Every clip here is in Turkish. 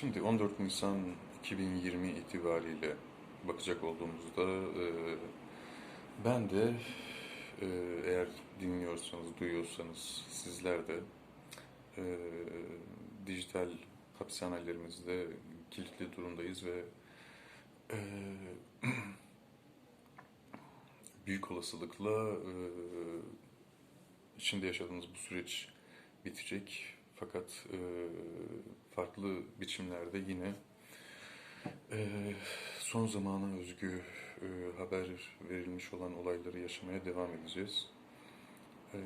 Şimdi 14 Nisan 2020 itibariyle bakacak olduğumuzda e, ben de e, eğer dinliyorsanız, duyuyorsanız sizler de e, dijital hapishanelerimizde kilitli durumdayız ve e, büyük olasılıkla e, içinde yaşadığımız bu süreç bitecek. Fakat e, farklı biçimlerde yine e, son zamana özgü e, haber verilmiş olan olayları yaşamaya devam edeceğiz. E,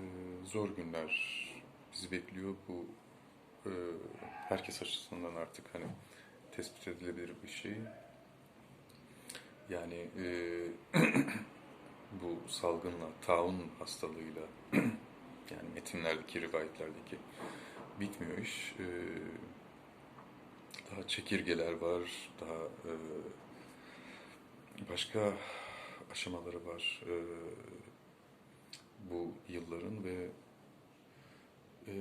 zor günler bizi bekliyor. Bu e, herkes açısından artık hani tespit edilebilir bir şey. Yani e, bu salgınla, taun hastalığıyla yani metinlerdeki, rivayetlerdeki bitmiyor iş. Ee, daha çekirgeler var, daha e, başka aşamaları var e, bu yılların ve e,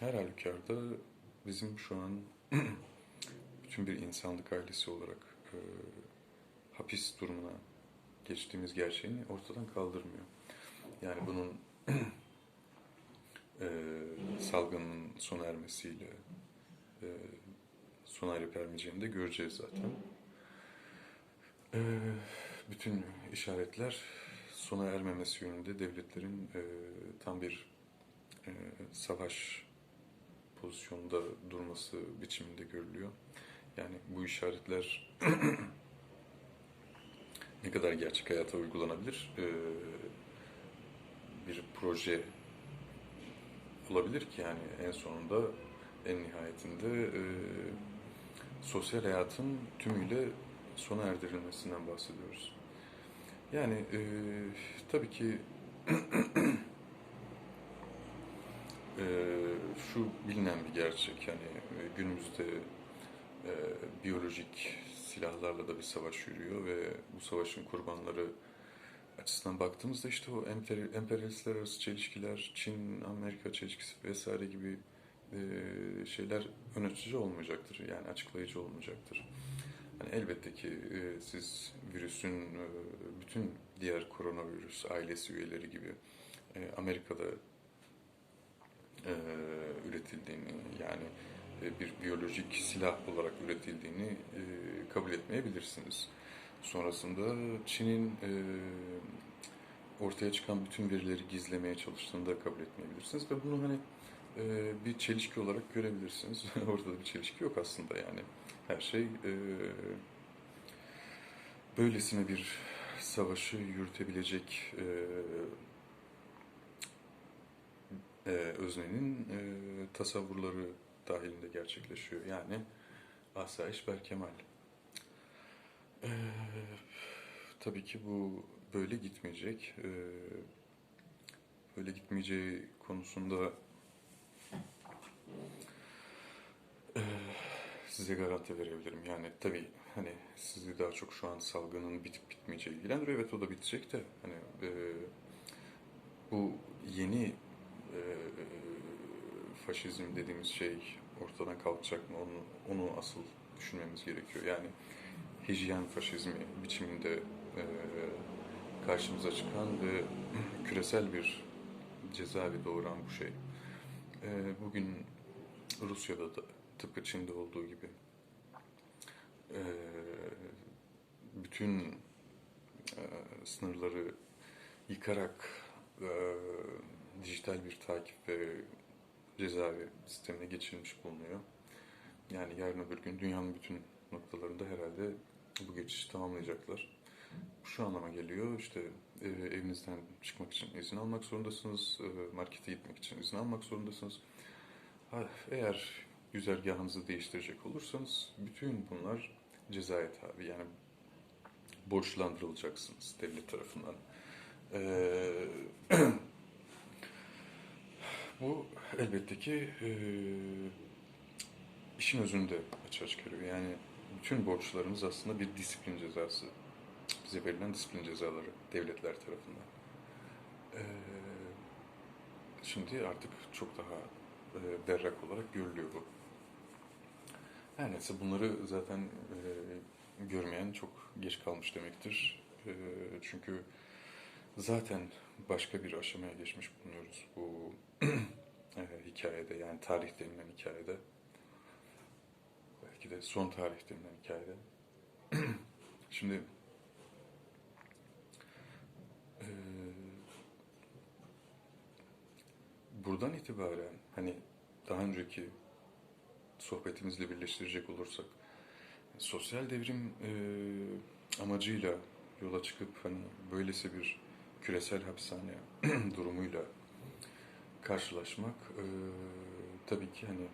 her halükarda bizim şu an bütün bir insanlık ailesi olarak e, hapis durumuna geçtiğimiz gerçeğini ortadan kaldırmıyor. Yani bunun e, salgının sona ermesiyle e, sona erip ermeyeceğini de göreceğiz zaten. E, bütün işaretler sona ermemesi yönünde devletlerin e, tam bir e, savaş pozisyonunda durması biçiminde görülüyor. Yani bu işaretler ne kadar gerçek hayata uygulanabilir? E, bir proje olabilir ki yani en sonunda en nihayetinde e, sosyal hayatın tümüyle sona erdirilmesinden bahsediyoruz. Yani e, tabii ki e, şu bilinen bir gerçek yani e, günümüzde e, biyolojik silahlarla da bir savaş yürüyor ve bu savaşın kurbanları açısından baktığımızda işte o emper- emperyalistler arası çelişkiler, Çin-Amerika çelişkisi vesaire gibi şeyler ön açıcı olmayacaktır. Yani açıklayıcı olmayacaktır. Yani elbette ki e, siz virüsün e, bütün diğer koronavirüs ailesi üyeleri gibi e, Amerika'da e, üretildiğini yani e, bir biyolojik silah olarak üretildiğini e, kabul etmeyebilirsiniz. Sonrasında Çin'in e, ortaya çıkan bütün verileri gizlemeye çalıştığını da kabul etmeyebilirsiniz ve bunu hani e, bir çelişki olarak görebilirsiniz. Orada da bir çelişki yok aslında yani. Her şey e, böylesine bir savaşı yürütebilecek e, e, öznenin e, tasavvurları dahilinde gerçekleşiyor. Yani asayiş berkemal. Ee, tabii ki bu böyle gitmeyecek. Ee, böyle gitmeyeceği konusunda ee, size garanti verebilirim. Yani tabii hani sizi daha çok şu an salgının bitip bitmeyeceği ilgilendiriyor. Evet o da bitecek de hani ee, bu yeni ee, faşizm dediğimiz şey ortadan kalkacak mı onu, onu asıl düşünmemiz gerekiyor. Yani hijyen faşizmi biçiminde e, karşımıza çıkan ve küresel bir cezaevi doğuran bu şey. E, bugün Rusya'da da tıpkı Çin'de olduğu gibi e, bütün e, sınırları yıkarak e, dijital bir takip ve cezaevi sistemine geçirilmiş bulunuyor. Yani yarın öbür gün dünyanın bütün noktalarında herhalde bu geçişi tamamlayacaklar. Şu anlama geliyor işte evinizden çıkmak için izin almak zorundasınız, markete gitmek için izin almak zorundasınız. Eğer güzergahınızı değiştirecek olursanız bütün bunlar cezaya tabi. Yani borçlandırılacaksınız devlet tarafından. Ee, bu elbette ki e, işin özünde açığa çıkarıyor. Yani bütün borçlarımız aslında bir disiplin cezası. Bize verilen disiplin cezaları devletler tarafından. Ee, şimdi artık çok daha e, berrak olarak görülüyor bu. Her neyse bunları zaten e, görmeyen çok geç kalmış demektir. E, çünkü zaten başka bir aşamaya geçmiş bulunuyoruz bu e, hikayede yani tarih denilen hikayede. Belki de son tarih denilen hikayede. Şimdi e, buradan itibaren hani daha önceki sohbetimizle birleştirecek olursak sosyal devrim e, amacıyla yola çıkıp hani böylesi bir küresel hapishane durumuyla karşılaşmak e, tabii ki hani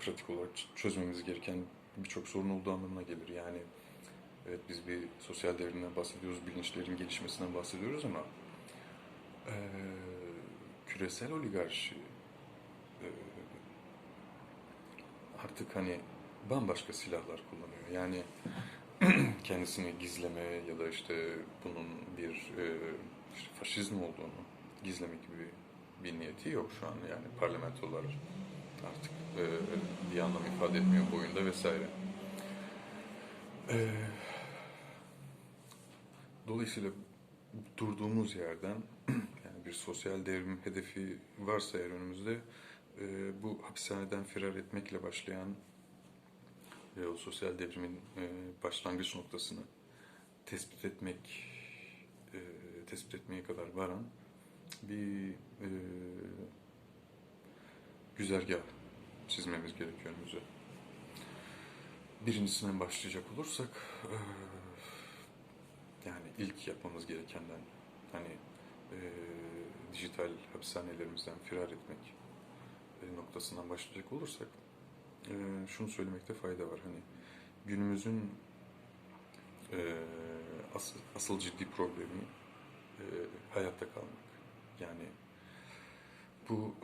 pratik olarak çözmemiz gereken birçok sorun olduğu anlamına gelir. Yani evet biz bir sosyal devrimden bahsediyoruz, bilinçlerin gelişmesinden bahsediyoruz ama e, küresel oligarşi e, artık hani bambaşka silahlar kullanıyor. Yani kendisini gizleme ya da işte bunun bir e, işte faşizm olduğunu gizlemek gibi bir niyeti yok şu an. Yani parlamentolar artık e, bir anlam ifade etmiyor bu oyunda vesaire. Dolayısıyla durduğumuz yerden bir sosyal devrim hedefi varsa eğer önümüzde e, bu hapishaneden firar etmekle başlayan ve o sosyal devrimin e, başlangıç noktasını tespit etmek e, tespit etmeye kadar varan bir e, güzergah çizmemiz gerekiyor önümüze. Birincisinden başlayacak olursak e, yani ilk yapmamız gerekenden hani e, dijital hapishanelerimizden firar etmek e, noktasından başlayacak olursak e, şunu söylemekte fayda var. Hani günümüzün e, asıl, asıl ciddi problemi e, hayatta kalmak. Yani bu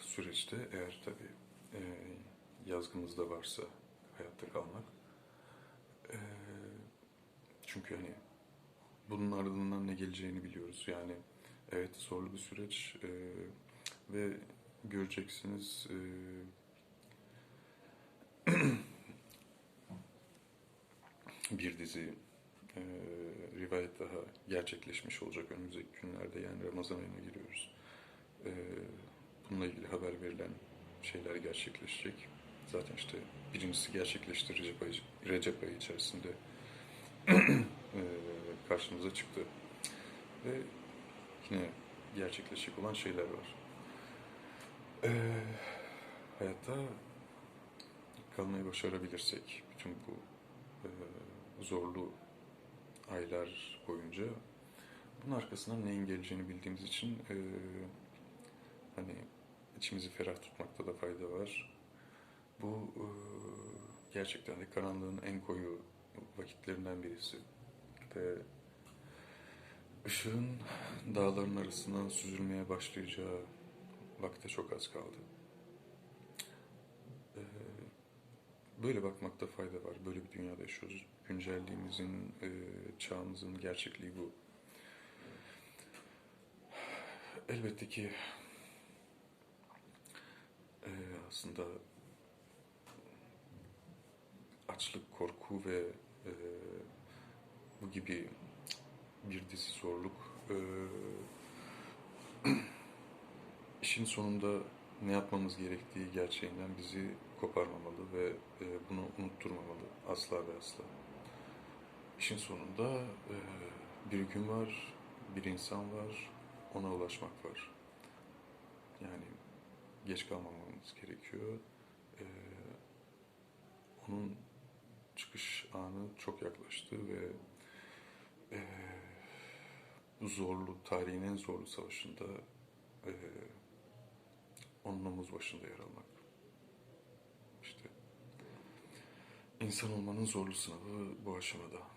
süreçte eğer tabii e, yazgımızda varsa hayatta kalmak e, çünkü hani bunun ardından ne geleceğini biliyoruz. Yani evet zorlu bir süreç e, ve göreceksiniz e, bir dizi e, rivayet daha gerçekleşmiş olacak önümüzdeki günlerde. Yani Ramazan ayına giriyoruz. E, bununla ilgili haber verilen şeyler gerçekleşecek. Zaten işte birincisi gerçekleşti Recep Recep ayı içerisinde e, karşımıza çıktı. Ve yine gerçekleşecek olan şeyler var. E, hayatta kalmayı başarabilirsek bütün bu e, zorlu aylar boyunca bunun arkasından neyin geleceğini bildiğimiz için e, hani içimizi ferah tutmakta da fayda var. Bu e, gerçekten de karanlığın en koyu vakitlerinden birisi. Ve ışığın dağların arasından süzülmeye başlayacağı vakte çok az kaldı. E, böyle bakmakta fayda var. Böyle bir dünyada yaşıyoruz. Güncelliğimizin, e, çağımızın gerçekliği bu. Elbette ki e, aslında açlık, korku ve e, bu gibi bir dizi zorluk e, işin sonunda ne yapmamız gerektiği gerçeğinden bizi koparmamalı ve e, bunu unutturmamalı asla ve asla. İşin sonunda e, bir gün var, bir insan var, ona ulaşmak var. Yani geç kalmamamız gerekiyor. E, onun çıkış anı çok yaklaştı ve e, zorlu, tarihin en zorlu savaşında e, onun omuz başında yer almak. İşte insan olmanın zorlu sınavı bu aşamada.